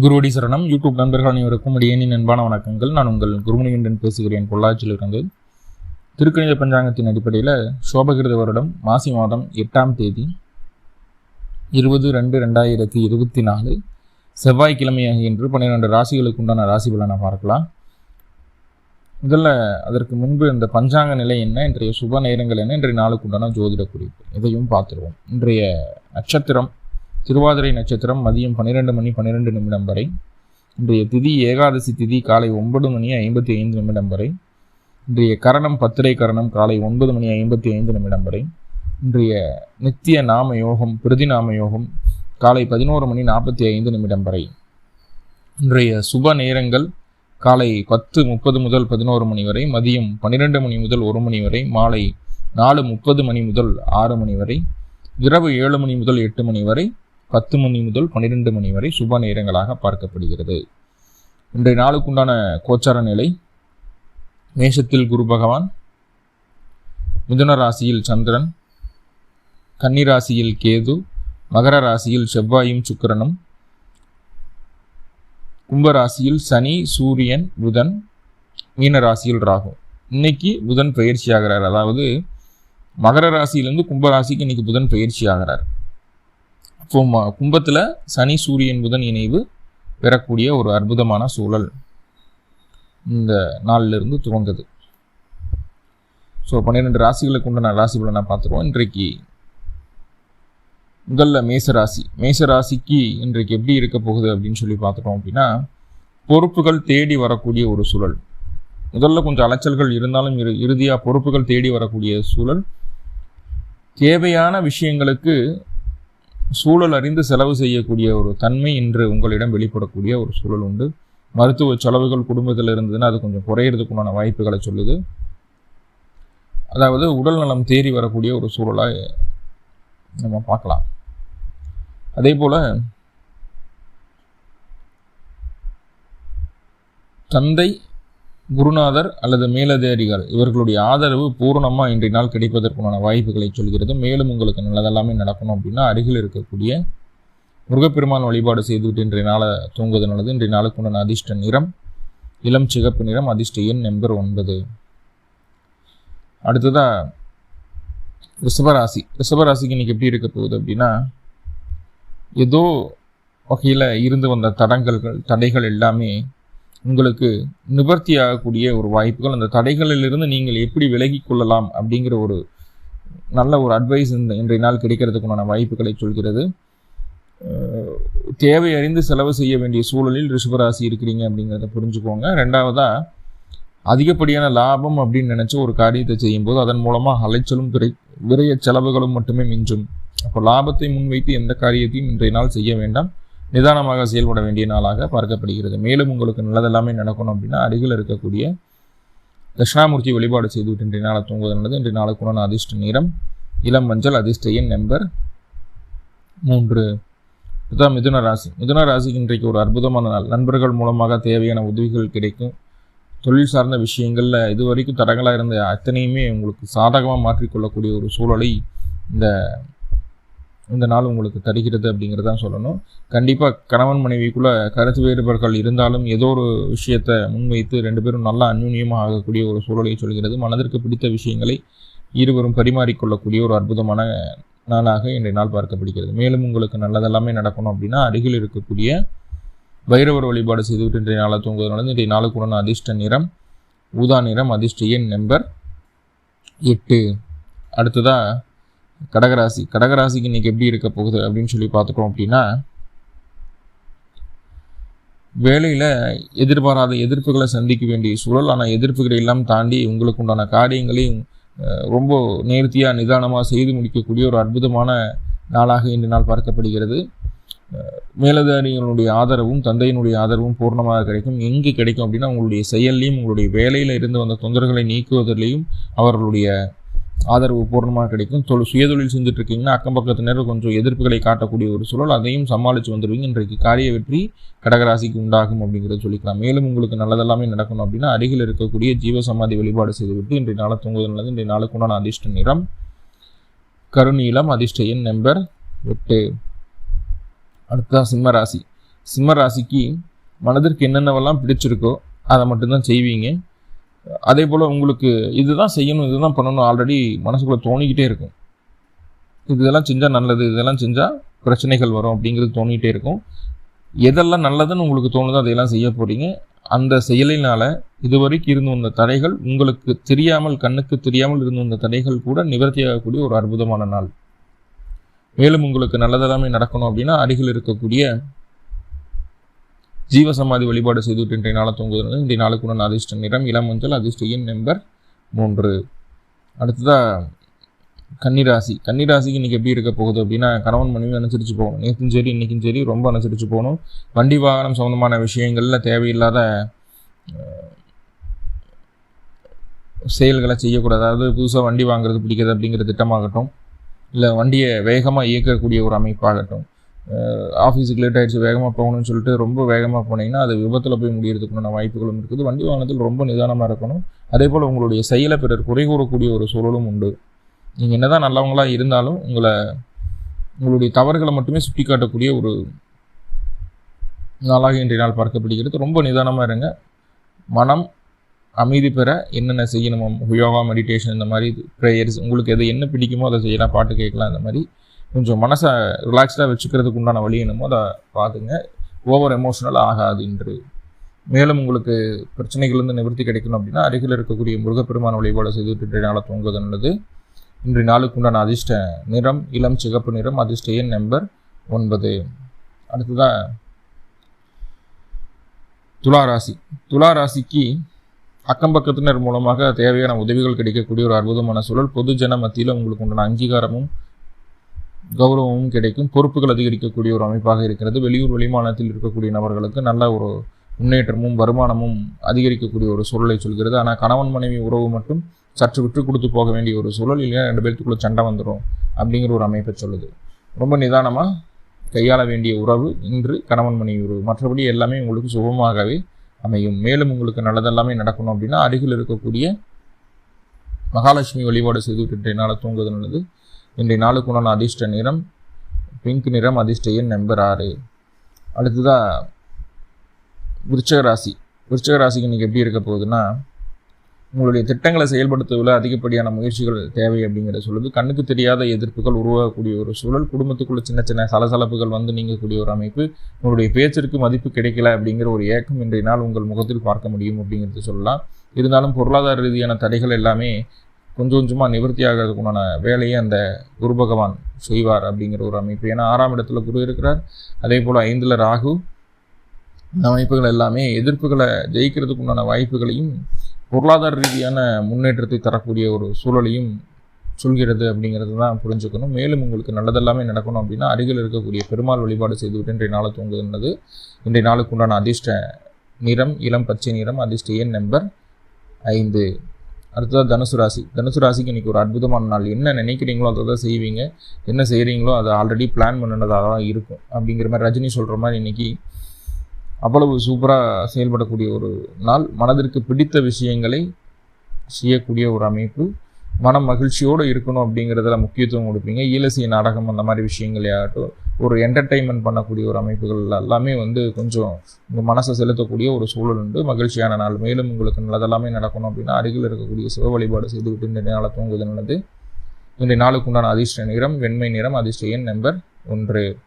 குருவடி சரணம். யூடியூப் நண்பர்கள் அனைவருக்கும் இடையனின் அன்பான வணக்கங்கள். நான் உங்கள் குருமணிகண்டன் பேசுகிறேன் பொள்ளாச்சியிலிருந்து திருக்கணித பஞ்சாங்கத்தின் அடிப்படையில் சோபகிருத வருடம் மாசி மாதம் எட்டாம் தேதி இருபது ரெண்டு ரெண்டாயிரத்தி இருபத்தி நாலு செவ்வாய்க்கிழமையாக இன்று பன்னிரெண்டு ராசிகளுக்கு உண்டான ராசி பலனை பார்க்கலாம். முதல்ல அதற்கு முன்பு இந்த பஞ்சாங்க நிலை என்ன இன்றைய சுப நேரங்கள் என்ன இன்றைய நாளுக்கு உண்டான ஜோதிட குறிப்பு இதையும் பார்த்துருவோம். இன்றைய நட்சத்திரம் திருவாதிரை நட்சத்திரம் மதியம் பன்னிரெண்டு மணி பன்னிரெண்டு நிமிடம் வரை. இன்றைய திதி ஏகாதசி திதி காலை ஒன்பது மணி ஐம்பத்தி ஐந்து நிமிடம் வரை. இன்றைய கரணம் பத்திரை கரணம் காலை ஒன்பது மணி ஐம்பத்தி ஐந்து நிமிடம் வரை. இன்றைய நித்திய நாம யோகம் பிரதி நாம யோகம் காலை பதினோரு மணி நாற்பத்தி ஐந்து நிமிடம் வரை. இன்றைய சுப நேரங்கள் காலை பத்து முப்பது முதல் பதினோரு மணி வரை மதியம் பன்னிரெண்டு மணி முதல் ஒரு மணி வரை மாலை நாலு முப்பது மணி முதல் ஆறு மணி வரை இரவு ஏழு மணி முதல் எட்டு மணி வரை பத்து மணி முதல் பன்னிரெண்டு மணி வரை சுப நேரங்களாக பார்க்கப்படுகிறது. இன்றைய நாளுக்குண்டான கோச்சார நிலை மேஷத்தில் குரு பகவான் மிதுன ராசியில் சந்திரன் கன்னி ராசியில் கேது மகர ராசியில் செவ்வாயும் சுக்கிரனும் கும்ப ராசியில் சனி சூரியன் புதன் மீன ராசியில் ராகு. இன்னைக்கு புதன் பயிற்சி ஆகிறார். அதாவது மகர ராசியிலேருந்து கும்ப ராசிக்கு இன்னைக்கு புதன் பயிற்சி ஆகிறார். ஸோ கும்பத்தில் சனி சூரியன் புதன் இணைவு பெறக்கூடிய ஒரு அற்புதமான சூழல் இந்த நாளிலிருந்து துவங்குது. ஸோ பன்னிரெண்டு ராசிகளுக்கு உண்டான ராசி பலனை பார்த்துருவோம். இன்றைக்கு முதல்ல மேசராசி. மேசராசிக்கு இன்றைக்கு எப்படி இருக்க போகுது அப்படின்னு சொல்லி பார்த்துட்டோம் அப்படின்னா பொறுப்புகள் தேடி வரக்கூடிய ஒரு சூழல். முதல்ல கொஞ்சம் அலைச்சல்கள் இருந்தாலும் இரு இறுதியாக பொறுப்புகள் தேடி வரக்கூடிய சூழல். தேவையான விஷயங்களுக்கு சூழல் அறிந்து செலவு செய்யக்கூடிய ஒரு தன்மை இன்று உங்களிடம் வெளிப்படக்கூடிய ஒரு சூழல் உண்டு. மருத்துவ செலவுகள் குடும்பத்தில் இருந்ததுன்னா அது கொஞ்சம் குறையிறதுக்குண்டான வாய்ப்புகளை சொல்லுது. அதாவது உடல் நலம் தேறி வரக்கூடிய ஒரு சூழலாக நம்ம பார்க்கலாம். அதே போல் தந்தை குருநாதர் அல்லது மேலதிகாரிகள் இவர்களுடைய ஆதரவு பூரணமாக இன்றைய நாள் கிடைப்பதற்குண்டான வாய்ப்புகளை சொல்கிறது. மேலும் உங்களுக்கு நல்லதெல்லாமே நடக்கணும் அப்படின்னா அருகில் இருக்கக்கூடிய முருகப்பெருமான் வழிபாடு செய்துவிட்டு இன்றைய நாளை தூங்குவது நல்லது. இன்றைய நாளுக்கு உண்டான அதிர்ஷ்ட நிறம் இளம் சிகப்பு நிறம் அதிர்ஷ்ட எண் நம்பர் ஒன்பது. அடுத்ததாக ரிஷபராசி. ரிஷபராசிக்கு இன்னைக்கு எப்படி இருக்க போகுது அப்படின்னா ஏதோ வகையில் இருந்து வந்த தடங்கல்கள் தடைகள் எல்லாமே உங்களுக்கு நிபர்த்தியாகக்கூடிய ஒரு வாய்ப்புகள் அந்த தடைகளிலிருந்து நீங்கள் எப்படி விலகி கொள்ளலாம் அப்படிங்கிற ஒரு நல்ல ஒரு அட்வைஸ் இந்த இன்றைய நாள் கிடைக்கிறதுக்குண்டான வாய்ப்புகளை சொல்கிறது. தேவை அறிந்து செலவு செய்ய வேண்டிய சூழலில் ரிஷபராசி இருக்கிறீங்க அப்படிங்கிறத புரிஞ்சுக்கோங்க. ரெண்டாவதாக அதிகப்படியான லாபம் அப்படின்னு நினச்ச ஒரு காரியத்தை செய்யும்போது அதன் மூலமாக அலைச்சலும் விரை விரைய செலவுகளும் மட்டுமே மிஞ்சும். அப்போ லாபத்தை முன்வைத்து எந்த காரியத்தையும் இன்றைய நாள் செய்ய வேண்டாம். நிதானமாக செயல்பட வேண்டிய நாளாக பார்க்கப்படுகிறது. மேலும் உங்களுக்கு நல்லதெல்லாமே நடக்கணும் அப்படின்னா அருகில் இருக்கக்கூடிய தட்சிணாமூர்த்தி வழிபாடு செய்துவிட்டு இன்றைய நாளை தூங்குவது நல்லது. இன்றைய நாளுக்குண்டான அதிர்ஷ்ட நிறம் இளம் மஞ்சள் அதிர்ஷ்ட எண் நம்பர் மூன்று. இதுதான் மிதுன ராசி. மிதுன ராசிக்கு இன்றைக்கு ஒரு அற்புதமான நாள். நண்பர்கள் மூலமாக தேவையான உதவிகள் கிடைக்கும். தொழில் சார்ந்த விஷயங்களில் இது வரைக்கும் தடங்களாக இருந்த அத்தனையுமே உங்களுக்கு சாதகமாக மாற்றிக்கொள்ளக்கூடிய ஒரு சூழலை இந்த இந்த நாள் உங்களுக்கு தருகிறது அப்படிங்கிறதான் சொல்லணும். கண்டிப்பாக கணவன் மனைவிக்குள்ளே கருத்து வேறுபாடுகள் இருந்தாலும் ஏதோ ஒரு விஷயத்தை முன்வைத்து ரெண்டு பேரும் நல்லா அந்யுன்யமாக ஆகக்கூடிய ஒரு சூழலை சொல்கிறது. மனதிற்கு பிடித்த விஷயங்களை இருவரும் பரிமாறிக்கொள்ளக்கூடிய ஒரு அற்புதமான நாளாக இன்றைய நாள் பார்க்கப்படுகிறது. மேலும் உங்களுக்கு நல்லதெல்லாமே நடக்கணும் அப்படின்னா அருகில் இருக்கக்கூடிய பைரவர் வழிபாடு செய்துவிட்டு இன்றைய நாளை தூங்குவதனால இன்றைய நாளுக்குடன் அதிர்ஷ்ட நிறம் ஊதா நிறம் அதிர்ஷ்ட எண் நம்பர் எட்டு. அடுத்ததாக கடகராசி. கடகராசிக்கு இன்னைக்கு எப்படி இருக்க போகுது அப்படின்னு சொல்லி பார்த்துட்டோம் அப்படின்னா வேலையில் எதிர்பாராத எதிர்ப்புகளை சந்திக்க வேண்டிய சூழல் ஆனால் எதிர்ப்புகளை எல்லாம் தாண்டி உங்களுக்கு உண்டான காரியங்களையும் ரொம்ப நேர்த்தியாக நிதானமாக செய்து முடிக்கக்கூடிய ஒரு அற்புதமான நாளாக இன்று நாள் பார்க்கப்படுகிறது. மேலதாரிகளுடைய மேலதிகாரிகளுடைய ஆதரவும் தந்தையினுடைய ஆதரவும் பூர்ணமாக கிடைக்கும். எங்கே கிடைக்கும் அப்படின்னா உங்களுடைய செயல்லையும் உங்களுடைய வேலையில் இருந்து வந்த தொந்தரவுகளை நீக்குவதிலையும் அவர்களுடைய ஆதரவு பூர்ணமாக கிடைக்கும். தொழில் சுயதொழில் செஞ்சுட்டு இருக்கீங்கன்னா அக்கம் பக்கத்தினர் கொஞ்சம் எதிர்ப்புகளை காட்டக்கூடிய ஒரு சூழல் அதையும் சமாளித்து வந்துடுவீங்க. இன்றைக்கு காரிய வெற்றி கடகராசிக்கு உண்டாகும் அப்படிங்கிறத சொல்லிக்கலாம். மேலும் உங்களுக்கு நல்லதெல்லாமே நடக்கணும் அப்படின்னா அருகில் இருக்கக்கூடிய ஜீவ சமாதி வழிபாடு செய்துவிட்டு இன்றைய நாளை தூங்குவது நல்லது. இன்றைய நாளுக்கு உண்டான அதிர்ஷ்ட நிறம் கருநீளம் அதிர்ஷ்ட எண் நம்பர் எட்டு. அடுத்ததான் சிம்ம ராசி. சிம்ம ராசிக்கு மனதிற்கு என்னென்னவெல்லாம் பிடிச்சிருக்கோ அதை மட்டும்தான் செய்வீங்க. அதே போல் உங்களுக்கு இதுதான் செய்யணும் இதுதான் பண்ணணும் ஆல்ரெடி மனசுக்குள்ளே தோணிக்கிட்டே இருக்கும். இதெல்லாம் செஞ்சால் நல்லது இதெல்லாம் செஞ்சால் பிரச்சனைகள் வரும் அப்படிங்கிறது தோணிக்கிட்டே இருக்கும். எதெல்லாம் நல்லதுன்னு உங்களுக்கு தோணுதோ அதையெல்லாம் செய்ய போகிறீங்க அந்த செயலினால் இதுவரைக்கும் இருந்து வந்த தடைகள் உங்களுக்கு தெரியாமல் கண்ணுக்கு தெரியாமல் இருந்து வந்த தடைகள் கூட நிவர்த்தியாகக்கூடிய ஒரு அற்புதமான நாள். மேலும் உங்களுக்கு நல்லதெல்லாமே நடக்கணும் அப்படின்னா அருகில் இருக்கக்கூடிய ஜீவசமாதி வழிபாடு செய்துவிட்டு இன்றைய நாளை தூங்குவது இன்றைய நாளுக்கு அதிர்ஷ்ட நிறம் இளம் மஞ்சள் அதிர்ஷ்ட எண் நம்பர் மூன்று. அடுத்ததாக கன்னிராசி. கன்னிராசிக்கு இன்றைக்கி எப்படி இருக்க போகுது அப்படின்னா கணவன் மனைவி அனுசரித்து போகணும். நேற்றும் சரி இன்றைக்கும் சரி ரொம்ப அனுசரித்து போகணும். வண்டி வாகனம் சம்மந்தமான விஷயங்களில் தேவையில்லாத செயல்களை செய்யக்கூடாது. அதாவது புதுசாக வண்டி வாங்குறது பிடிக்கிறது அப்படிங்கிற திட்டமாகட்டும் இல்லை வண்டியை வேகமாக இயக்கக்கூடிய ஒரு அமைப்பாகட்டும். ஆஃபீஸுக்கு லேட் ஆகிடுச்சு வேகமாக போகணும்னு சொல்லிட்டு ரொம்ப வேகமாக போனீங்கன்னா அது விபத்தில் போய் முடியறதுக்குண்டான வாய்ப்புகளும் இருக்குது. வண்டி வாகனத்தில் ரொம்ப நிதானமாக இருக்கணும். அதே போல் உங்களுடைய செயலை பிறர் குறை கூறக்கூடிய ஒரு சூழலும் உண்டு. நீங்கள் என்ன தான் நல்லவங்களாக இருந்தாலும் உங்களை உங்களுடைய தவறுகளை மட்டுமே சுட்டி காட்டக்கூடிய ஒரு நாளாக இன்றைய நாள் பார்க்கப்படுகிறது. ரொம்ப நிதானமாக இருங்க. மனம் அமைதி பெற என்னென்ன செய்யணுமோ யோகா மெடிடேஷன் இந்த மாதிரி ப்ரேயர்ஸ் உங்களுக்கு எது என்ன பிடிக்குமோ அதை செய்யலாம் பாட்டு கேட்கலாம் இந்த மாதிரி கொஞ்சம் மனசை ரிலாக்ஸ்டாக வச்சுக்கிறதுக்கு உண்டான வழி என்னமோ அதை பார்த்துங்க. ஓவர் எமோஷனல் ஆகாது இன்று மேலும் உங்களுக்கு பிரச்சனைகள்லேருந்து நிவர்த்தி கிடைக்கணும் அப்படின்னா அருகில் இருக்கக்கூடிய முருகப்பெருமான வழிபாடு செய்துட்டு இன்றைய நாளை தூங்குவது நல்லது. இன்றைய நாளுக்கு உண்டான அதிர்ஷ்ட நிறம் இளம் சிகப்பு நிறம் அதிர்ஷ்ட எண் நம்பர் ஒன்பது. அடுத்ததாக துளாராசி. துளாராசிக்கு துலா ராசிக்கு அக்கம் பக்கத்தினர் மூலமாக தேவையான உதவிகள் கிடைக்கக்கூடிய ஒரு அற்புதமான சூழல். பொதுஜன மத்தியில் உங்களுக்கு உண்டான அங்கீகாரமும் கௌரவமும் கிடைக்கும். பொறுப்புகள் அதிகரிக்கக்கூடிய ஒரு அமைப்பாக இருக்கிறது. வெளியூர் வெளிமாநிலத்தில் இருக்கக்கூடிய நபர்களுக்கு நல்ல ஒரு முன்னேற்றமும் வருமானமும் அதிகரிக்கக்கூடிய ஒரு சூழலை சொல்கிறது. ஆனால் கணவன் மனைவி உறவு மட்டும் சற்று விட்டு கொடுத்து போக வேண்டிய ஒரு சூழல் இல்லையா ரெண்டு பேர்த்துக்குள்ளே சண்டை வந்துடும் அப்படிங்கிற ஒரு அமைப்பை சொல்லுது. ரொம்ப நிதானமாக கையாள வேண்டிய உறவு இன்று கணவன் மனைவி உறவு. மற்றபடி எல்லாமே உங்களுக்கு சுகமாகவே அமையும். மேலும் உங்களுக்கு நல்லதெல்லாமே நடக்கணும் அப்படின்னா அருகில் இருக்கக்கூடிய மகாலட்சுமி வழிபாடு செய்துவிட்டு இன்றைய என்னால் தூங்குவது நல்லது. இன்றைய நாளுக்கு உண்டான அதிர்ஷ்ட நிறம் பிங்க் நிறம் அதிர்ஷ்ட எண் நம்பர் ஆறு. அடுத்ததாக விருச்சக ராசி விருச்சக ராசிக்கு இன்றைக்கி எப்படி இருக்க போகுதுன்னா உங்களுடைய திட்டங்களை செயல்படுத்துவதில் அதிகப்படியான முயற்சிகள் தேவை அப்படிங்கிறத சொல்லுது. கண்ணுக்கு தெரியாத எதிர்ப்புகள் உருவாகக்கூடிய ஒரு சூழல் குடும்பத்துக்குள்ள சின்ன சின்ன சலசலப்புகள் வந்து நீங்கக்கூடிய ஒரு அமைப்பு. உங்களுடைய பேச்சிற்கு மதிப்பு கிடைக்கல அப்படிங்கிற ஒரு ஏக்கம் இன்றைய நாள் உங்கள் முகத்தில் பார்க்க முடியும் அப்படிங்கிறது சொல்லலாம். இருந்தாலும் பொருளாதார ரீதியான தடைகள் எல்லாமே கொஞ்சம் கொஞ்சமாக நிவர்த்தி ஆகிறதுக்குண்டான வேலையை அந்த குரு பகவான் செய்வார் அப்படிங்கிற ஒரு அமைப்பு. ஏன்னா ஆறாம் இடத்துல குரு இருக்கிறார். அதே போல் ஐந்தில் ராகு. இந்த அமைப்புகள் எல்லாமே எதிர்ப்புகளை ஜெயிக்கிறதுக்கு உண்டான வாய்ப்புகளையும் பொருளாதார ரீதியான முன்னேற்றத்தை தரக்கூடிய ஒரு சூழலையும் சொல்கிறது அப்படிங்கிறது தான் புரிஞ்சுக்கணும். மேலும் உங்களுக்கு நல்லதெல்லாமே நடக்கணும் அப்படின்னா அருகில் இருக்கக்கூடிய பெருமாள் வழிபாடு செய்துவிட்டு இன்றைய நாளை தூங்குகின்றது. இன்றைய நாளுக்கு உண்டான அதிர்ஷ்ட நிறம் இளம் பச்சை நிறம் அதிர்ஷ்ட எண் நம்பர் ஐந்து. அடுத்ததாக தனுசு ராசி. தனுசு ராசிக்கு இன்றைக்கி ஒரு அற்புதமான நாள். என்ன நினைக்கிறீங்களோ அதை தான் செய்வீங்க. என்ன செய்கிறீங்களோ அதை ஆல்ரெடி பிளான் பண்ணினதாக தான் இருக்கும். அப்படிங்கிற மாதிரி ரஜினி சொல்கிற மாதிரி இன்றைக்கி அவ்வளவு சூப்பராக செயல்படக்கூடிய ஒரு நாள். மனதிற்கு பிடித்த விஷயங்களை செய்யக்கூடிய ஒரு அமைப்பு. மனம் மகிழ்ச்சியோடு இருக்கணும் அப்படிங்கிறதுல முக்கியத்துவம் கொடுப்பீங்க. ஈலசிய நாடகம் அந்த மாதிரி விஷயங்களே ஆகட்டும் ஒரு என்டர்டெயின்மெண்ட் பண்ணக்கூடிய ஒரு அமைப்புகள் எல்லாமே வந்து கொஞ்சம் உங்கள் மனசை செலுத்தக்கூடிய ஒரு சூழல் உண்டு. மகிழ்ச்சியான நாள். மேலும் உங்களுக்கு நல்லதெல்லாமே நடக்கணும் அப்படின்னா அருகில் இருக்கக்கூடிய சிவ வழிபாடு செய்துவிட்டு இந்த நாளை தூங்குவது நல்லது. இன்றைய நாளுக்கு உண்டான அதிர்ஷ்ட நிறம் வெண்மை நிறம் அதிர்ஷ்ட எண் நம்பர் ஒன்று.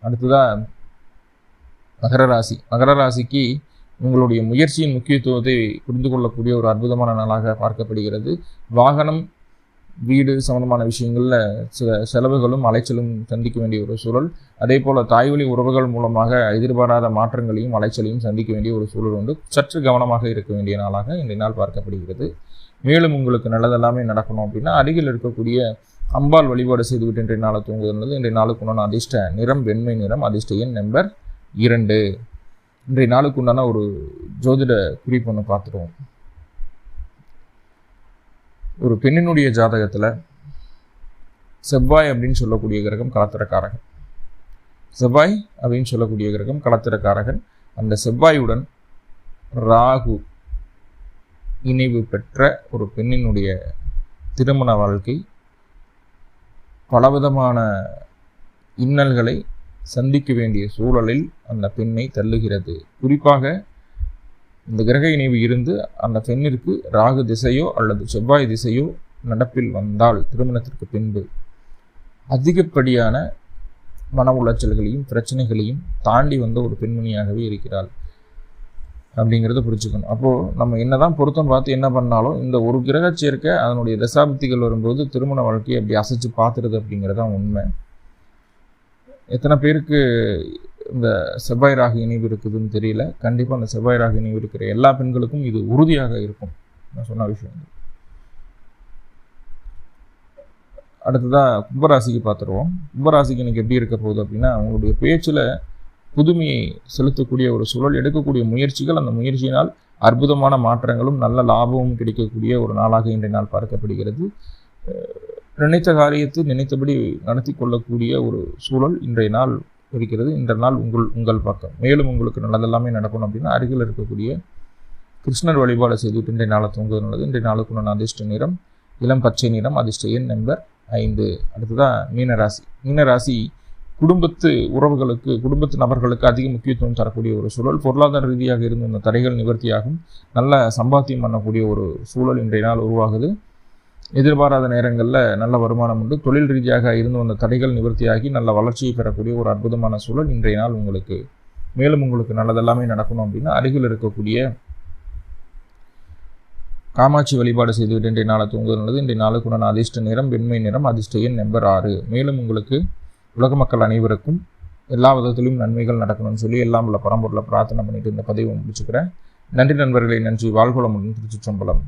அடுத்ததாக மகர ராசி. மகர ராசிக்கு உங்களுடைய முயற்சியின் முக்கியத்துவத்தை புரிந்து கொள்ளக்கூடிய ஒரு அற்புதமான நாளாக பார்க்கப்படுகிறது. வாகனம் வீடு சம்பந்தமான விஷயங்களில் சில செலவுகளும் அலைச்சலும் சந்திக்க வேண்டிய ஒரு சூழல். அதே போல் தாய்வழி உறவுகள் மூலமாக எதிர்பாராத மாற்றங்களையும் அலைச்சலையும் சந்திக்க வேண்டிய ஒரு சூழல் உண்டு. சற்று கவனமாக இருக்க வேண்டிய நாளாக இந்த நாள் பார்க்கப்படுகிறது. மேலும் உங்களுக்கு நல்லதெல்லாமே நடக்கணும் அப்படின்னா அருகில் இருக்கக்கூடிய அம்பாள் வழிபாடு செய்துவிட்டு இன்றைய நாளை தூங்குவது இன்றைய நாளுக்கு உண்டான அதிர்ஷ்ட நிறம் வெண்மை நிறம் அதிர்ஷ்ட எண் நம்பர் இரண்டு. இன்றைய நாளுக்கு உண்டான ஒரு ஜோதிட குறிப்பு ஒன்று பார்த்துருவோம். ஒரு பெண்ணினுடைய ஜாதகத்தில் செவ்வாய் அப்படின்னு சொல்லக்கூடிய கிரகம் கலத்திரக்காரகன். செவ்வாய் அப்படின்னு சொல்லக்கூடிய கிரகம் கலத்திரக்காரகன். அந்த செவ்வாயுடன் ராகு இணைவு பெற்ற ஒரு பெண்ணினுடைய திருமண வாழ்க்கை பலவிதமான இன்னல்களை சந்திக்க வேண்டிய சூழலில் அந்த பெண்ணை தள்ளுகிறது. குறிப்பாக இந்த கிரக இணைவு இருந்து அந்த பெண்ணிற்கு ராகு திசையோ அல்லது செவ்வாய் திசையோ நடப்பில் வந்தால் திருமணத்திற்கு பின்பு அதிகப்படியான மன உளைச்சல்களையும் பிரச்சனைகளையும் தாண்டி வந்த ஒரு பெண்மணியாகவே இருக்கிறாள் அப்படிங்கிறத புரிச்சுக்கணும் அப்போது நம்ம என்னதான் பொருத்தம் பார்த்து என்ன பண்ணாலும் இந்த ஒரு கிரக சேர்க்கை அதனுடைய தசாபக்திகள் வரும்போது திருமண வாழ்க்கையை அப்படி அசைச்சு பார்த்துருது அப்படிங்கிறது தான் உண்மை. எத்தனை பேருக்கு இந்த செவ்வாய் ராகு இணைவு இருக்குதுன்னு தெரியல. கண்டிப்பாக அந்த செவ்வாய் ராகு இணைவு இருக்கிற எல்லா பெண்களுக்கும் இது உறுதியாக இருக்கும். நான் சொன்ன விஷயம் அடுத்ததாக கும்பராசிக்கு பார்த்துருவோம். கும்பராசிக்கு எனக்கு எப்படி இருக்க போகுது அப்படின்னா அவங்களுடைய பேச்சில் புதுமையை செலுத்தக்கூடிய ஒரு சூழல் எடுக்கக்கூடிய முயற்சிகள் அந்த முயற்சியினால் அற்புதமான மாற்றங்களும் நல்ல லாபமும் கிடைக்கக்கூடிய ஒரு நாளாக இன்றைய நாள் பார்க்கப்படுகிறது. நினைத்த காரியத்தை நினைத்தபடி நடத்தி கொள்ளக்கூடிய ஒரு சூழல் இன்றைய நாள் இருக்கிறது. இந்த நாள் உங்கள் உங்கள் பக்கம். மேலும் உங்களுக்கு நல்லதெல்லாமே நடக்கணும் அப்படின்னா அருகில் இருக்கக்கூடிய கிருஷ்ணர் வழிபாடு செய்துவிட்டு இன்றைய நாளை தூங்குவது நல்லது. இன்றைய நாளுக்குள்ள அதிர்ஷ்ட நிறம் இளம் பச்சை நிறம் அதிர்ஷ்ட எண் நம்பர் ஐந்து. அடுத்ததான் மீனராசி. மீனராசி குடும்பத்து உறவுகளுக்கு குடும்பத்து நபர்களுக்கு அதிக முக்கியத்துவம் தரக்கூடிய ஒரு சூழல். பொருளாதார ரீதியாக இருந்த இந்த தடைகள் நிவர்த்தியாகும். நல்ல சம்பாத்தியம் பண்ணக்கூடிய ஒரு சூழல் இன்றைய நாள் உருவாகுது. எதிர்பாராத நேரங்களில் நல்ல வருமானம் உண்டு. தொழில் ரீதியாக இருந்து வந்த தடைகள் நிவர்த்தியாகி நல்ல வளர்ச்சியை பெறக்கூடிய ஒரு அற்புதமான சூழல் இன்றைய நாள் உங்களுக்கு. மேலும் உங்களுக்கு நல்லதெல்லாமே நடக்கணும் அப்படின்னா அருகில் இருக்கக்கூடிய காமாட்சி வழிபாடு செய்துவிட்டு இன்றைய நாளை தூங்குவது நல்லது. இன்றைய நாளுக்குடன் அதிர்ஷ்ட நிறம் வெண்மை நிறம் அதிர்ஷ்ட எண் நம்பர் ஆறு. மேலும் உங்களுக்கு உலக மக்கள் அனைவருக்கும் எல்லா விதத்திலும் நன்மைகள் நடக்கணும்னு சொல்லி எல்லாம் உள்ள பரம்பொருளை பிரார்த்தனை பண்ணிட்டு இந்த பதிவை முடிச்சுக்கிறேன். நன்றி நண்பர்களை. நன்றி. வாழ்குளமுடன் திருச்சிற்றம்பலம்.